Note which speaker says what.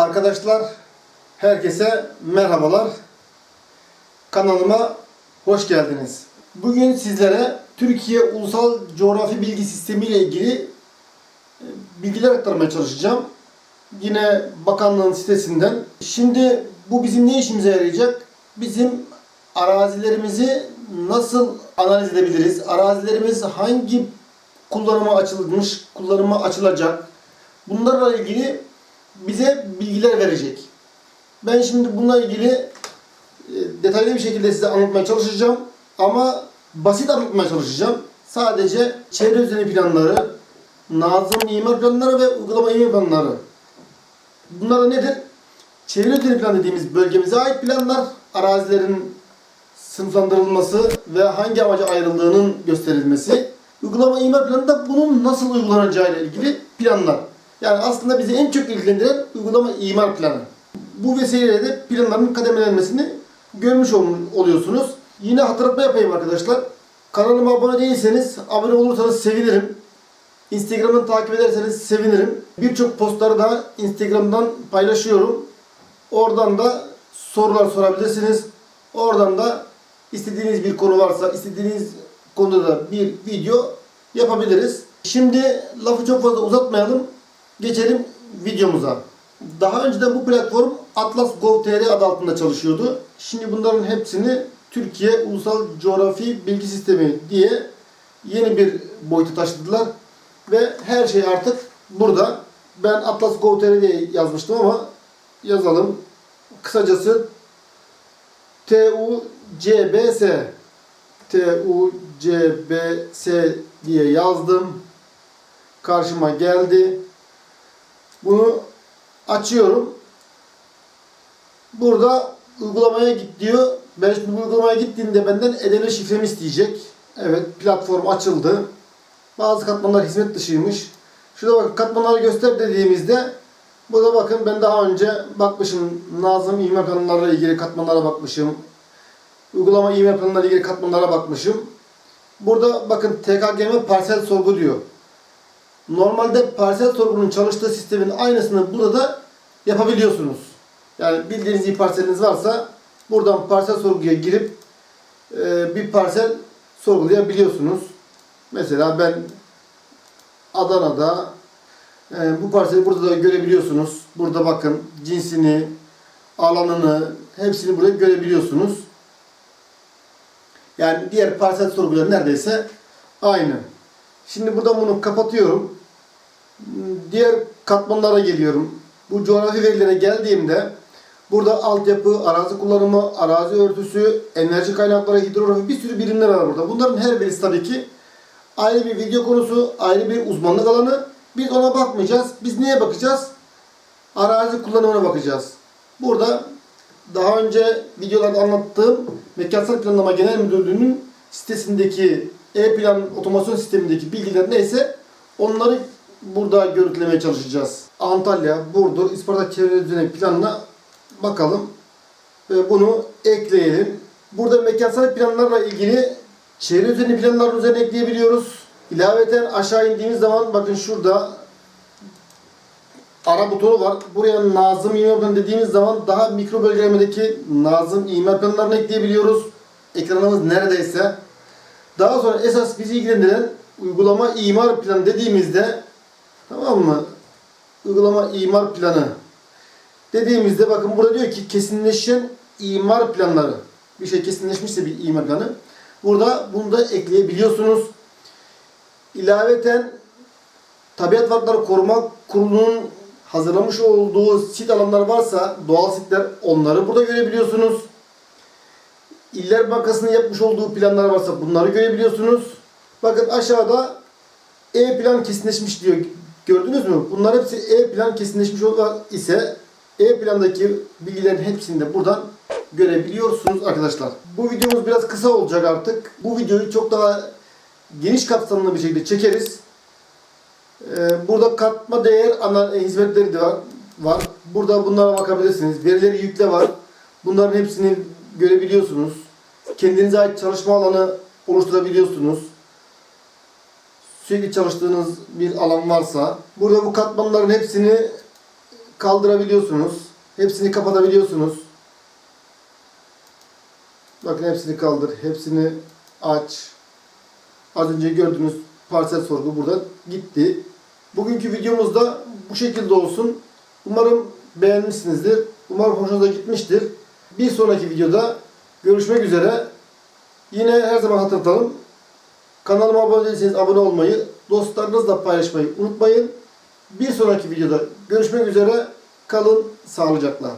Speaker 1: Arkadaşlar herkese merhabalar. Kanalıma hoş geldiniz. Bugün sizlere Türkiye Ulusal Coğrafi Bilgi Sistemi ile ilgili e, bilgiler aktarmaya çalışacağım. Yine bakanlığın sitesinden. Şimdi bu bizim ne işimize yarayacak? Bizim arazilerimizi nasıl analiz edebiliriz? Arazilerimiz hangi kullanıma açılmış, kullanıma açılacak? Bunlarla ilgili bize bilgiler verecek. Ben şimdi bununla ilgili e, detaylı bir şekilde size anlatmaya çalışacağım. Ama basit anlatmaya çalışacağım. Sadece çevre düzeni planları, nazım imar planları ve uygulama imar planları. Bunlar da nedir? Çevre düzeni plan dediğimiz bölgemize ait planlar, arazilerin sınıflandırılması ve hangi amaca ayrıldığının gösterilmesi. Uygulama imar planı da bunun nasıl uygulanacağı ile ilgili planlar. Yani aslında bizi en çok ilgilendiren uygulama imar planı. Bu vesileyle de planların kademelenmesini görmüş ol- oluyorsunuz. Yine hatırlatma yapayım arkadaşlar. Kanalıma abone değilseniz abone olursanız sevinirim. Instagram'dan takip ederseniz sevinirim. Birçok postları da Instagram'dan paylaşıyorum. Oradan da sorular sorabilirsiniz. Oradan da istediğiniz bir konu varsa istediğiniz konuda da bir video yapabiliriz. Şimdi lafı çok fazla uzatmayalım. Geçelim videomuza. Daha önceden bu platform Atlas Gov.tr adı altında çalışıyordu. Şimdi bunların hepsini Türkiye Ulusal Coğrafi Bilgi Sistemi diye yeni bir boyuta taşıdılar. Ve her şey artık burada. Ben Atlas Gov.tr diye yazmıştım ama yazalım. Kısacası TUCBS TUCBS diye yazdım. Karşıma geldi. Bunu açıyorum. Burada uygulamaya git diyor. Ben şimdi bu uygulamaya gittiğimde benden EDV şifremi isteyecek. Evet platform açıldı. Bazı katmanlar hizmet dışıymış. Şurada bakın katmanları göster dediğimizde burada bakın ben daha önce bakmışım Nazım imar planlarıyla ilgili katmanlara bakmışım. Uygulama imar planlarıyla ilgili katmanlara bakmışım. Burada bakın TKGM parsel sorgu diyor. Normalde parsel sorgunun çalıştığı sistemin aynısını burada da yapabiliyorsunuz. Yani bildiğiniz bir parseliniz varsa buradan parsel sorguya girip e, bir parsel sorgulayabiliyorsunuz. Mesela ben Adana'da e, bu parseli burada da görebiliyorsunuz. Burada bakın cinsini, alanını hepsini burada görebiliyorsunuz. Yani diğer parsel sorguları neredeyse aynı. Şimdi buradan bunu kapatıyorum. Diğer katmanlara geliyorum. Bu coğrafi verilere geldiğimde burada altyapı, arazi kullanımı, arazi örtüsü, enerji kaynakları, hidrografi bir sürü birimler var burada. Bunların her birisi tabii ki ayrı bir video konusu, ayrı bir uzmanlık alanı. Biz ona bakmayacağız. Biz neye bakacağız? Arazi kullanımına bakacağız. Burada daha önce videolarda anlattığım Mekansal Planlama Genel Müdürlüğü'nün sitesindeki e-plan otomasyon sistemindeki bilgiler neyse onları burada görüntülemeye çalışacağız. Antalya, Burdur, Isparta çevre düzeni planına bakalım. Ve bunu ekleyelim. Burada mekansal planlarla ilgili çevre düzeni planların üzerine ekleyebiliyoruz. İlaveten aşağı indiğimiz zaman bakın şurada ara butonu var. Buraya Nazım İmar Planı dediğimiz zaman daha mikro bölgelemedeki Nazım İmar Planlarını ekleyebiliyoruz. Ekranımız neredeyse. Daha sonra esas bizi ilgilendiren uygulama imar planı dediğimizde tamam mı? Uygulama imar planı dediğimizde bakın burada diyor ki kesinleşen imar planları. Bir şey kesinleşmişse bir imar planı. Burada bunu da ekleyebiliyorsunuz. İlaveten Tabiat Varlıkları Koruma Kurulu'nun hazırlamış olduğu sit alanlar varsa doğal sitler onları burada görebiliyorsunuz. İller Bankası'nın yapmış olduğu planlar varsa bunları görebiliyorsunuz. Bakın aşağıda E-plan kesinleşmiş diyor. Gördünüz mü? Bunlar hepsi E-plan kesinleşmiş olan ise E-plandaki bilgilerin hepsini de buradan görebiliyorsunuz arkadaşlar. Bu videomuz biraz kısa olacak artık. Bu videoyu çok daha geniş kapsamlı bir şekilde çekeriz. Ee, Burada katma değer ana hizmetleri de var. var. Burada bunlara bakabilirsiniz. Verileri yükle var. Bunların hepsini görebiliyorsunuz. Kendinize ait çalışma alanı oluşturabiliyorsunuz. Sürekli çalıştığınız bir alan varsa burada bu katmanların hepsini kaldırabiliyorsunuz. Hepsini kapatabiliyorsunuz. Bakın hepsini kaldır, hepsini aç. Az önce gördüğünüz parsel sorgu burada gitti. Bugünkü videomuz da bu şekilde olsun. Umarım beğenmişsinizdir. Umarım hoşunuza gitmiştir. Bir sonraki videoda görüşmek üzere. Yine her zaman hatırlatalım. Kanalıma abone değilseniz abone olmayı, dostlarınızla paylaşmayı unutmayın. Bir sonraki videoda görüşmek üzere. Kalın sağlıcakla.